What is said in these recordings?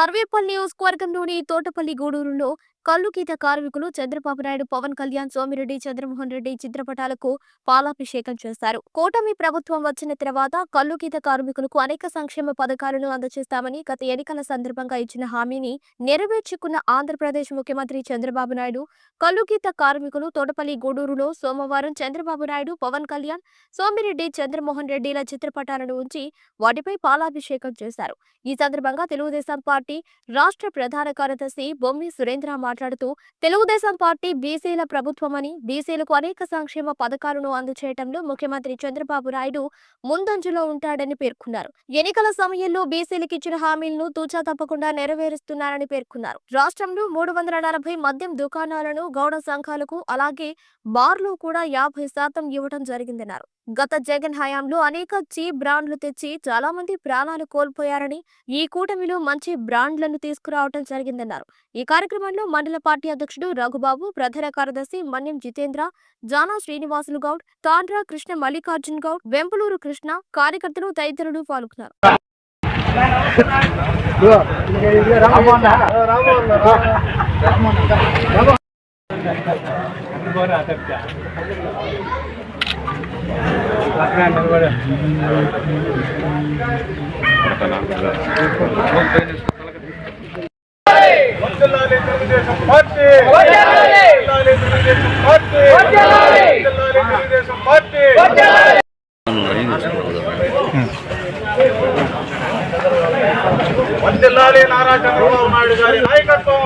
సర్వేపల్లి నియోజకవర్గంలోని తోటపల్లి గూడూరులో కల్లుగీత కార్మికులు చంద్రబాబు నాయుడు పవన్ కళ్యాణ్ సోమిరెడ్డి చంద్రమోహన్ రెడ్డి చిత్రపటాలకు పాలాభిషేకం చేశారు కూటమి ప్రభుత్వం వచ్చిన తర్వాత కల్లుకీత కార్మికులకు అనేక సంక్షేమ పథకాలను అందజేస్తామని గత ఎన్నికల సందర్భంగా ఇచ్చిన హామీని నెరవేర్చుకున్న ఆంధ్రప్రదేశ్ ముఖ్యమంత్రి చంద్రబాబు నాయుడు కల్లుకీత కార్మికులు తోటపల్లి గూడూరులో సోమవారం చంద్రబాబు నాయుడు పవన్ కళ్యాణ్ సోమిరెడ్డి చంద్రమోహన్ రెడ్డిల చిత్రపటాలను ఉంచి వాటిపై పాలాభిషేకం చేశారు. ఈ సందర్భంగా తెలుగుదేశం పార్టీ రాష్ట్ర ప్రధాన కార్యదర్శి బొమ్మి సురేంద్ర మాట్లాడుతూ తెలుగుదేశం పార్టీ బీసీల ప్రభుత్వమని బీసీలకు అనేక సంక్షేమ పథకాలను అందచేయటంలో ముఖ్యమంత్రి చంద్రబాబు నాయుడు ముందంజలో ఉంటాడని పేర్కొన్నారు. ఎన్నికల సమయంలో బీసీలకు ఇచ్చిన హామీలను తూచా తప్పకుండా నెరవేరుస్తున్నారని పేర్కొన్నారు. రాష్ట్రంలో మూడు వందల నలభై మద్యం దుకాణాలను గౌడ సంఘాలకు అలాగే బార్లు కూడా యాభై శాతం ఇవ్వడం జరిగిందన్నారు. గత జగన్ హయాంలో అనేక చీప్ బ్రాండ్లు తెచ్చి చాలా మంది ప్రాణాలు కోల్పోయారని ఈ కూటమిలో మంచి బ్రాండ్లను తీసుకురావడం జరిగిందన్నారు. ఈ కార్యక్రమంలో మండల పార్టీ అధ్యక్షుడు రఘుబాబు ప్రధాన కార్యదర్శి మన్యం జితేంద్ర జానా శ్రీనివాసులు గౌడ్ తాండ్రా కృష్ణ మల్లికార్జున్ గౌడ్ వెంపులూరు కృష్ణ కార్యకర్తలు తదితరులు పాల్గొన్నారు. వర్ధిల్లాలి తెలుగుదేశం పార్టీ వర్ధిల్లాలి తెలుగుదేశం పార్టీ వర్ధిల్లాలి తెలుగుదేశం పార్టీ వర్ధిల్లాలి నారా చంద్రబాబు నాయుడు గారి నాయకత్వం.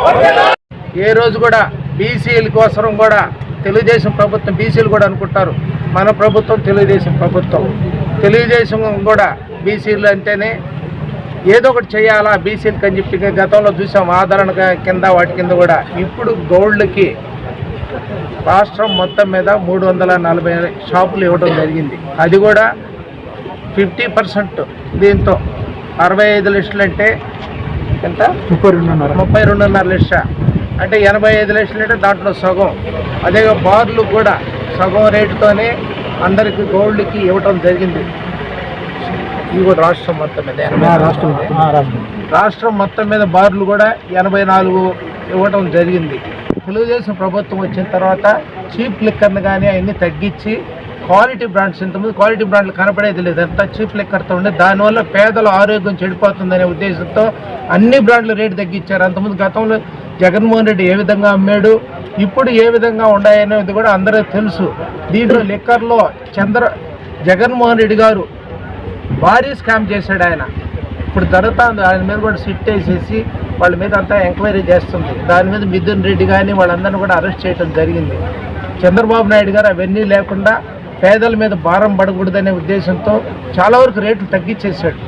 ఏ రోజు కూడా బీసీల కోసం కూడా తెలుగుదేశం ప్రభుత్వం బీసీలు కూడా అనుకుంటారు. మన ప్రభుత్వం తెలుగుదేశం ప్రభుత్వం. తెలుగుదేశం కూడా బీసీలు అంటేనే ఏదో ఒకటి చేయాలా బీసీలకు అని చెప్పి గతంలో చూసాం. ఆదరణ కింద వాటి కింద కూడా. ఇప్పుడు గోల్డ్కి రాష్ట్రం మొత్తం మీద మూడు వందల నలభై షాపులు ఇవ్వడం జరిగింది. అది కూడా ఫిఫ్టీ పర్సెంట్ దీంతో. అరవై ఐదు లక్షలు ఎంత ముప్పై రెండున్నర. ముప్పై రెండున్నర లక్ష. అంటే ఎనభై ఐదు లక్షలు అంటే దాంట్లో సగం. అదే బార్లు కూడా సగం రేటుతోనే అందరికి గోల్డ్కి ఇవ్వటం జరిగింది. ఇది కూడా రాష్ట్రం మొత్తం మీద ఎనభై రాష్ట్రం రాష్ట్రం. మొత్తం మీద బార్లు కూడా ఎనభై నాలుగు ఇవ్వటం జరిగింది. తెలుగుదేశం ప్రభుత్వం వచ్చిన తర్వాత చీప్ లిక్కర్ని కానీ అవన్నీ తగ్గించి క్వాలిటీ బ్రాండ్స్ ఇంతకుముందు క్వాలిటీ బ్రాండ్లు కనపడేది లేదు. అంత చీప్ లెక్కర్తో ఉండే దానివల్ల పేదల ఆరోగ్యం చెడిపోతుందనే ఉద్దేశంతో అన్ని బ్రాండ్లు రేటు తగ్గించారు. అంతకుముందు గతంలో జగన్మోహన్ రెడ్డి ఏ విధంగా అమ్మాడు ఇప్పుడు ఏ విధంగా ఉన్నాయనేది కూడా అందరికీ తెలుసు. దీంట్లో లిక్కర్లో చంద్ర జగన్మోహన్ రెడ్డి గారు భారీ స్కామ్ చేశాడు ఆయన. ఇప్పుడు జరుగుతుంది. ఆయన మీద కూడా సిట్ వేసేసి వాళ్ళ మీద అంతా ఎంక్వైరీ చేస్తుంది. దాని మీద మిథున్ రెడ్డి కానీ వాళ్ళందరినీ కూడా అరెస్ట్ చేయడం జరిగింది. చంద్రబాబు నాయుడు గారు అవన్నీ లేకుండా పేదల మీద భారం పడకూడదనే ఉద్దేశంతో చాలా వరకు రేట్లు తగ్గించేశాడు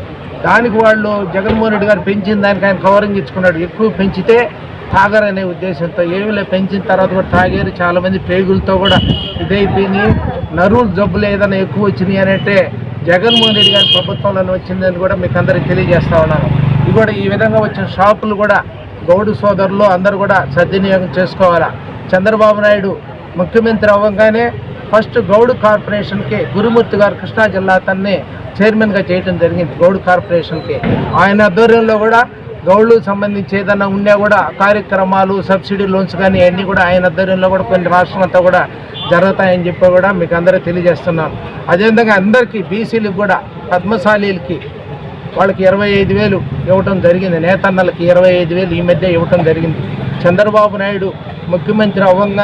దానికి వాళ్ళు జగన్మోహన్ రెడ్డి గారు పెంచిన దానికి ఆయన కవరింగ్ ఇచ్చుకున్నాడు. ఎక్కువ పెంచితే తాగరనే ఉద్దేశంతో. ఏమిలే లేదు పెంచిన తర్వాత కూడా తాగారు. చాలామంది పేగులతో కూడా ఇదైపోయింది. నరువులు జబ్బులు ఏదైనా ఎక్కువ వచ్చినాయి అని అంటే జగన్మోహన్ రెడ్డి గారి ప్రభుత్వంలో వచ్చిందని కూడా మీకు అందరికి తెలియజేస్తా ఉన్నాను. ఇది కూడా ఈ విధంగా వచ్చిన షాపులు కూడా గౌడు సోదరులు అందరూ కూడా సద్వినియోగం చేసుకోవాలా? చంద్రబాబు నాయుడు ముఖ్యమంత్రి అవ్వగానే ఫస్ట్ గౌడు కార్పొరేషన్కి గురుమూర్తి గారు కృష్ణా జిల్లా అతన్ని చైర్మన్గా చేయడం జరిగింది. గౌడు కార్పొరేషన్కి. ఆయన ఆధ్వర్యంలో కూడా గౌడ్లకు సంబంధించి ఏదైనా ఉన్నా కూడా కార్యక్రమాలు సబ్సిడీ లోన్స్ కానీ అన్నీ కూడా ఆయన ఆధ్వర్యంలో కూడా కొన్ని రాష్ట్రాలంతా కూడా జరుగుతాయని చెప్పి కూడా మీకు అందరూ తెలియజేస్తున్నాను. అదేవిధంగా అందరికీ బీసీలకు కూడా పద్మశాలీలకి వాళ్ళకి ఇరవై ఐదు వేలు ఇవ్వటం జరిగింది. నేతన్నలకి ఇరవై ఐదు వేలు ఈ మధ్య ఇవ్వటం జరిగింది. చంద్రబాబు నాయుడు ముఖ్యమంత్రి అవ్వంగా